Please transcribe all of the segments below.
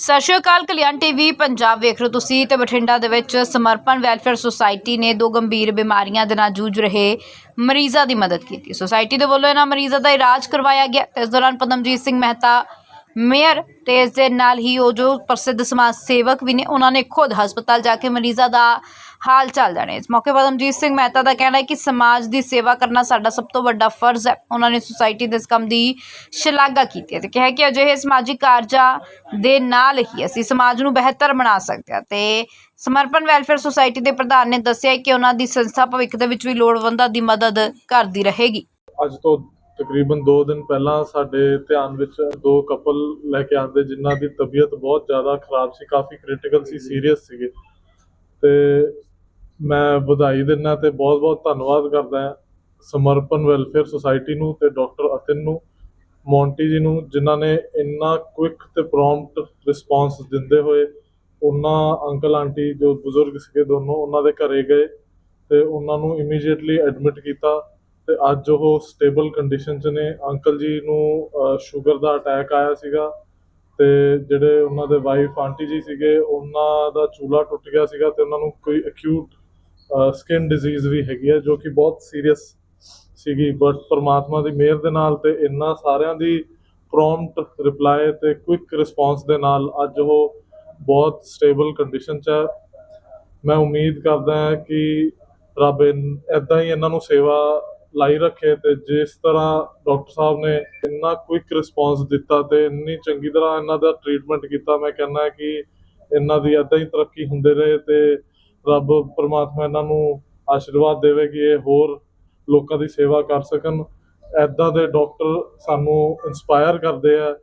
ਸਤਿ ਸ਼੍ਰੀ ਅਕਾਲ, ਕਲਿਆਣ ਟੀਵੀ, ਪੰਜਾਬ ਵੇਖ ਰਹੇ ਹੋ ਤੁਸੀਂ ਤੇ ਬਠਿੰਡਾ ਦੇ ਵਿੱਚ ਸਮਰਪਣ ਵੈਲਫੇਅਰ ਸੁਸਾਇਟੀ ਨੇ ਦੋ ਗੰਭੀਰ ਬਿਮਾਰੀਆਂ ਦੇ ਨਾਲ ਜੂਝ ਰਹੇ ਮਰੀਜ਼ਾਂ ਦੀ ਮਦਦ ਕੀਤੀ। ਸੁਸਾਇਟੀ ਦੇ ਵੱਲੋਂ ਇਹਨਾਂ ਮਰੀਜ਼ਾਂ ਦਾ ਇਲਾਜ ਕਰਵਾਇਆ ਗਿਆ। ਤੇ ਇਸ ਦੌਰਾਨ ਪਦਮਜੀਤ ਸਿੰਘ ਮਹਿਤਾ ਮੇਅਰ ਤੇ ਇਸ ਦੇ ਨਾਲ ਹੀ ਉਹ ਜੋ ਪ੍ਰਸਿੱਧ ਸਮਾਜ ਸੇਵਕ ਵੀ ਨੇ, ਉਹਨਾਂ ਨੇ ਖੁਦ ਹਸਪਤਾਲ ਜਾ ਕੇ ਮਰੀਜ਼ਾਂ ਦਾ ਹਾਲ ਚਾਲ ਜਾਣੇ। ਇਸ ਮੌਕੇ ਪਦਮਜੀਤ ਸਿੰਘ ਮਹਿਤਾ ਦਾ ਕਹਿਣਾ ਹੈ ਕਿ ਸਮਾਜ ਦੀ ਸੇਵਾ ਕਰਨਾ ਸਾਡਾ ਸਭ ਤੋਂ ਵੱਡਾ ਫਰਜ਼ ਹੈ। ਉਹਨਾਂ ਨੇ ਸੁਸਾਇਟੀ ਦੇ ਇਸ ਕੰਮ ਦੀ ਸ਼ਲਾਘਾ ਕੀਤੀ ਹੈ ਤੇ ਕਿਹਾ ਕਿ ਅਜਿਹੇ ਸਮਾਜਿਕ ਕਾਰਜਾਂ ਦੇ ਨਾਲ ਹੀ ਅਸੀਂ ਸਮਾਜ ਨੂੰ ਬਿਹਤਰ ਬਣਾ ਸਕਦੇ ਹਾਂ ਤੇ ਸਮਰਪਣ ਵੈਲਫੇਅਰ ਸੁਸਾਇਟੀ ਦੇ ਪ੍ਰਧਾਨ ਨੇ ਦੱਸਿਆ ਕਿ ਉਹਨਾਂ ਦੀ ਸੰਸਥਾ ਭਵਿੱਖ ਦੇ ਵਿੱਚ ਵੀ ਲੋੜਵੰਦਾਂ ਦੀ ਮਦਦ ਕਰਦੀ ਰਹੇਗੀ। ਅੱਜ ਤੋਂ ਤਕਰੀਬਨ 2 ਦਿਨ ਪਹਿਲਾਂ ਸਾਡੇ ਧਿਆਨ ਵਿੱਚ ਦੋ ਕਪਲ ਲੈ ਕੇ ਆਂਦੇ ਜਿਨ੍ਹਾਂ ਦੀ ਤਬੀਅਤ ਬਹੁਤ ਜ਼ਿਆਦਾ ਖਰਾਬ ਸੀ, ਕਾਫੀ ਕ੍ਰਿਟੀਕਲ ਸੀ ਸੀਰੀਅਸ ਸੀਗੇ। ਤੇ ਮੈਂ ਵਧਾਈ ਦਿੰਦਾ ਤੇ ਬਹੁਤ-ਬਹੁਤ ਧੰਨਵਾਦ ਕਰਦਾ ਹਾਂ ਸਮਰਪਣ ਵੈਲਫੇਅਰ ਸੁਸਾਇਟੀ ਨੂੰ ਤੇ ਡਾਕਟਰ ਅਤਿਨ ਨੂੰ, ਮੌਂਟੀ ਜੀ ਨੂੰ, ਜਿਨ੍ਹਾਂ ਨੇ ਇੰਨਾ ਕੁਇਕ ਤੇ ਪ੍ਰੌਮਪਟ ਰਿਸਪਾਂਸ ਦਿੰਦੇ ਹੋਏ ਉਹਨਾਂ ਅੰਕਲ ਆਂਟੀ ਜੋ ਬਜ਼ੁਰਗ ਸੀਗੇ ਦੋਨੋਂ, ਉਹਨਾਂ ਦੇ ਘਰੇ ਗਏ ਤੇ ਉਹਨਾਂ ਨੂੰ ਇਮੀਡੀਏਟਲੀ ਐਡਮਿਟ ਕੀਤਾ। ਤੇ ਅੱਜ ਉਹ ਸਟੇਬਲ ਕੰਡੀਸ਼ਨ 'ਚ ਨੇ। ਅੰਕਲ ਜੀ ਨੂੰ ਸ਼ੂਗਰ ਦਾ ਅਟੈਕ ਆਇਆ ਸੀਗਾ ਤੇ ਜਿਹੜੇ ਉਹਨਾਂ ਦੇ ਵਾਈਫ ਆਂਟੀ ਜੀ ਸੀਗੇ, ਉਹਨਾਂ ਦਾ ਚੂਲਾ ਟੁੱਟ ਗਿਆ ਸੀਗਾ ਤੇ ਉਹਨਾਂ ਨੂੰ ਕੋਈ ਅਕਿਊਟ ਸਕਿਨ ਡਿਜ਼ੀਜ਼ ਵੀ ਹੈਗੀ ਹੈ, ਜੋ ਕਿ ਬਹੁਤ ਸੀਰੀਅਸ ਸੀਗੀ। ਬਟ ਪਰਮਾਤਮਾ ਦੀ ਮਿਹਰ ਦੇ ਨਾਲ ਤੇ ਇੰਨਾ ਸਾਰਿਆਂ ਦੀ ਪ੍ਰੌਮਪਟ ਰਿਪਲਾਈ ਤੇ ਕੁਇਕ ਰਿਸਪਾਂਸ ਦੇ ਨਾਲ ਅੱਜ ਉਹ ਬਹੁਤ ਸਟੇਬਲ ਕੰਡੀਸ਼ਨ 'ਚ ਹੈ। ਮੈਂ ਉਮੀਦ ਕਰਦਾ ਹਾਂ ਕਿ ਰੱਬ ਇਦਾਂ ਹੀ ਇਹਨਾਂ ਨੂੰ ਸੇਵਾ ਲਾਈ ਰੱਖੇ ਤੇ ਜਿਸ ਤਰ੍ਹਾਂ ਡਾਕਟਰ ਸਾਹਿਬ ਨੇ ਇੰਨਾ ਕੁਇਕ ਰਿਸਪਾਂਸ ਦਿੱਤਾ ਤੇ ਇੰਨੀ ਚੰਗੀ ਤਰ੍ਹਾਂ ਇਹਨਾਂ ਦਾ ਟ੍ਰੀਟਮੈਂਟ ਕੀਤਾ, ਮੈਂ ਕਹਿੰਦਾ ਕਿ ਇਹਨਾਂ ਦੀ ਇਦਾਂ ਹੀ ਤਰੱਕੀ ਹੁੰਦੇ ਰਹੇ ਤੇ ਰੱਬ ਪਰਮਾਤਮਾ ਇਹਨਾਂ ਨੂੰ ਆਸ਼ੀਰਵਾਦ ਦੇਵੇ ਕਿ ਇਹ ਹੋਰ ਲੋਕਾਂ ਦੀ ਸੇਵਾ ਕਰ ਸਕਣ। ਐਦਾਂ ਦੇ ਡਾਕਟਰ ਸਾਨੂੰ ਇਨਸਪਾਇਰ ਕਰਦੇ ਆ,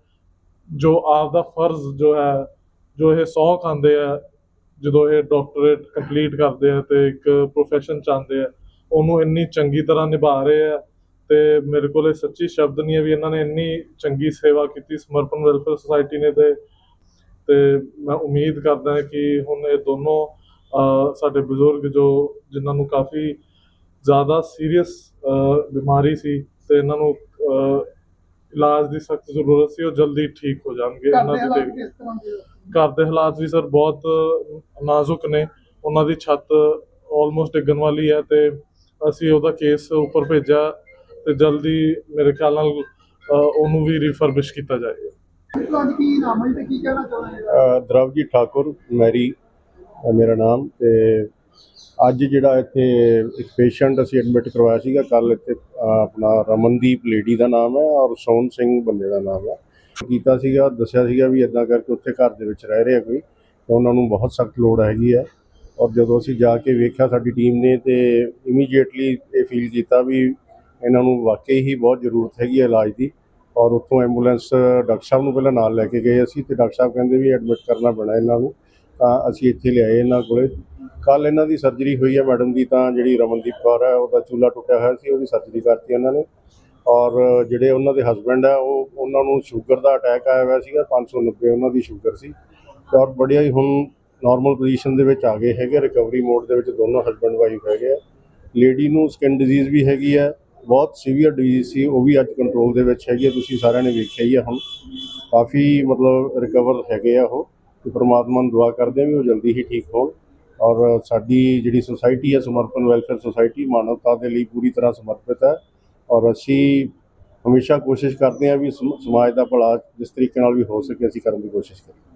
ਜੋ ਆਪ ਦਾ ਫਰਜ਼ ਜੋ ਹੈ, ਜੋ ਇਹ ਸੌ ਖਾਂਦੇ ਆ, ਜਦੋਂ ਇਹ ਡਾਕਟਰੇਟ ਕੰਪਲੀਟ ਕਰਦੇ ਆ ਤੇ ਇੱਕ ਪ੍ਰੋਫੈਸ਼ਨ ਚਾਹੁੰਦੇ ਆ। ਉਹਨੂੰ ਇੰਨੀ ਚੰਗੀ ਤਰ੍ਹਾਂ ਨਿਭਾ ਰਹੇ ਆ ਤੇ ਮੇਰੇ ਕੋਲੇ ਸੱਚੀ ਸ਼ਬਦ ਨਹੀਂ ਹੈ ਵੀ ਇਹਨਾਂ ਨੇ ਇੰਨੀ ਚੰਗੀ ਸੇਵਾ ਕੀਤੀ ਸਮਰਪਣ ਵੈਲਫੇਅਰ ਸੁਸਾਇਟੀ ਨੇ ਤੇ ਤੇ ਮੈਂ ਉਮੀਦ ਕਰਦਾ ਹਾਂ ਕਿ ਹੁਣ ਇਹ ਦੋਨੋਂ ਸਾਡੇ ਬਜ਼ੁਰਗ ਜੋ ਜਿਨ੍ਹਾਂ ਨੂੰ ਕਾਫੀ ਜ਼ਿਆਦਾ ਸੀਰੀਅਸ ਬਿਮਾਰੀ ਸੀ ਤੇ ਇਹਨਾਂ ਨੂੰ ਇਲਾਜ ਦੀ ਸਖਤ ਜ਼ਰੂਰਤ ਸੀ ਉਹ ਜਲਦੀ ਠੀਕ ਹੋ ਜਾਣਗੇ ਇਹਨਾਂ ਦੇ? ਘਰ ਦੇ ਹਾਲਾਤ ਵੀ ਸਰ ਬਹੁਤ ਨਾਜ਼ੁਕ ਨੇ ਉਹਨਾਂ ਦੀ ਛੱਤ ਆਲਮੋਸਟ ਡਿੱਗਣ ਵਾਲੀ ਹੈ ਤੇ ਅਸੀਂ ਉਹਦਾ ਕੇਸ ਉੱਪਰ ਭੇਜਿਆ ਤੇ ਜਲਦੀ ਮੇਰੇ ਖਿਆਲ ਨਾਲ ਉਹਨੂੰ ਵੀ ਰਿਫਰਬਿਸ਼ ਕੀਤਾ ਜਾਏਗਾ। ਅੱਜ ਕੀ ਨਾਮ ਹੈ ਤੇ ਕੀ ਕਹਿਣਾ ਚਾਹੁੰਦੇ ਹੋ ਅ, ਦਰਵਜੀਤ ਠਾਕੁਰ ਮੈਰੀ ਮੇਰਾ ਨਾਮ ਤੇ ਅੱਜ ਜਿਹੜਾ ਇੱਥੇ ਇੱਕ ਪੇਸ਼ੈਂਟ ਅਸੀਂ ਐਡਮਿਟ ਕਰਵਾਇਆ ਸੀਗਾ ਕੱਲ ਇੱਥੇ ਆਪਣਾ ਰਮਨਦੀਪ ਲੇਡੀ ਦਾ ਨਾਮ ਹੈ ਔਰ ਸੋਨ ਸਿੰਘ ਬੰਦੇ ਦਾ ਨਾਮ ਹੈ। ਕੀਤਾ ਸੀਗਾ ਦੱਸਿਆ ਸੀਗਾ ਵੀ ਇਦਾਂ ਕਰਕੇ ਉੱਥੇ ਘਰ ਦੇ ਵਿੱਚ ਰਹਿ ਰਿਹਾ ਕੋਈ ਤੇ ਉਹਨਾਂ ਨੂੰ ਬਹੁਤ ਸਖਤ ਲੋੜ ਹੈਗੀ ਹੈ। ਔਰ ਜਦੋਂ ਅਸੀਂ ਜਾ ਕੇ ਵੇਖਿਆ, ਸਾਡੀ ਟੀਮ ਨੇ ਤੇ ਇਮੀਡੀਏਟਲੀ ਇਹ ਫੀਲ ਕੀਤਾ ਵੀ ਇਹਨਾਂ ਨੂੰ ਵਾਕਈ ਹੀ ਬਹੁਤ ਜ਼ਰੂਰਤ ਹੈਗੀ ਹੈ ਇਲਾਜ ਦੀ। ਔਰ ਉੱਥੋਂ ਐਂਬੂਲੈਂਸ ਡਾਕਟਰ ਸਾਹਿਬ ਨੂੰ ਪਹਿਲਾਂ ਨਾਲ ਲੈ ਕੇ ਗਏ ਅਸੀਂ ਤੇ ਡਾਕਟਰ ਸਾਹਿਬ ਕਹਿੰਦੇ ਵੀ ਐਡਮਿਟ ਕਰਨਾ ਪੈਣਾ ਇਹਨਾਂ ਨੂੰ, ਤਾਂ ਅਸੀਂ ਇੱਥੇ ਲਿਆਏ ਇਹਨਾਂ ਕੋਲੇ। ਕੱਲ ਇਹਨਾਂ ਦੀ ਸਰਜਰੀ ਹੋਈ ਹੈ ਮੈਡਮ ਦੀ, ਤਾਂ ਜਿਹੜੀ ਰਮਨਦੀਪ ਕੌਰ ਹੈ ਉਹਦਾ ਚੂਲਾ ਟੁੱਟਿਆ ਹੋਇਆ ਸੀ, ਉਹਦੀ ਸਰਜਰੀ ਕਰਤੀ ਇਹਨਾਂ ਨੇ। ਔਰ ਜਿਹੜੇ ਉਹਨਾਂ ਦੇ ਹਸਬੰਡ ਹੈ ਉਹ ਉਹਨਾਂ ਨੂੰ ਸ਼ੂਗਰ ਦਾ ਅਟੈਕ ਆਇਆ ਹੋਇਆ ਸੀਗਾ 590 ਉਹਨਾਂ ਦੀ ਸ਼ੂਗਰ ਸੀ। ਤੇ ਔਰ ਬੜਿਆ ਹੀ ਹੁਣ ਨਾਰਮਲ ਪੋਜੀਸ਼ਨ ਦੇ ਵਿੱਚ ਆ ਗਏ ਹੈਗੇ ਰਿਕਵਰੀ ਮੋਡ ਦੇ ਵਿੱਚ ਦੋਨੋਂ ਹਸਬੰਡ ਵਾਈਫ ਹੈਗੇ ਆ। ਲੇਡੀ ਨੂੰ ਸਕਿਨ ਡਿਜ਼ੀਜ਼ ਵੀ ਹੈਗੀ ਹੈ ਬਹੁਤ ਸੀਵੀਅਰ ਡਿਜ਼ੀਜ਼ ਸੀ, ਉਹ ਵੀ ਅੱਜ ਕੰਟਰੋਲ ਦੇ ਵਿੱਚ ਹੈਗੀ ਹੈ ਤੁਸੀਂ ਸਾਰਿਆਂ ਨੇ ਵੇਖਿਆ ਹੀ ਹੈ ਹੁਣ। ਕਾਫੀ ਮਤਲਬ ਰਿਕਵਰ ਹੈਗੇ ਆ ਉਹ, ਤੇ ਪ੍ਰਮਾਤਮਾ ਨੂੰ ਦੁਆ ਕਰਦੇ ਆ ਵੀ ਉਹ ਜਲਦੀ ਹੀ ਠੀਕ ਹੋਣ ਔਰ ਸਾਡੀ ਜਿਹੜੀ ਸੁਸਾਇਟੀ ਹੈ ਸਮਰਪਣ ਵੈਲਫੇਅਰ ਸੁਸਾਇਟੀ ਮਾਨਵਤਾ ਦੇ ਲਈ ਪੂਰੀ ਤਰ੍ਹਾਂ ਸਮਰਪਿਤ ਹੈ ਔਰ ਅਸੀਂ ਹਮੇਸ਼ਾ ਕੋਸ਼ਿਸ਼ ਕਰਦੇ ਹਾਂ ਵੀ ਸਮਾਜ ਦਾ ਭਲਾ ਜਿਸ ਤਰੀਕੇ ਨਾਲ ਵੀ ਹੋ ਸਕੇ, ਅਸੀਂ ਕਰਨ ਦੀ ਕੋਸ਼ਿਸ਼ ਕਰੀਏ।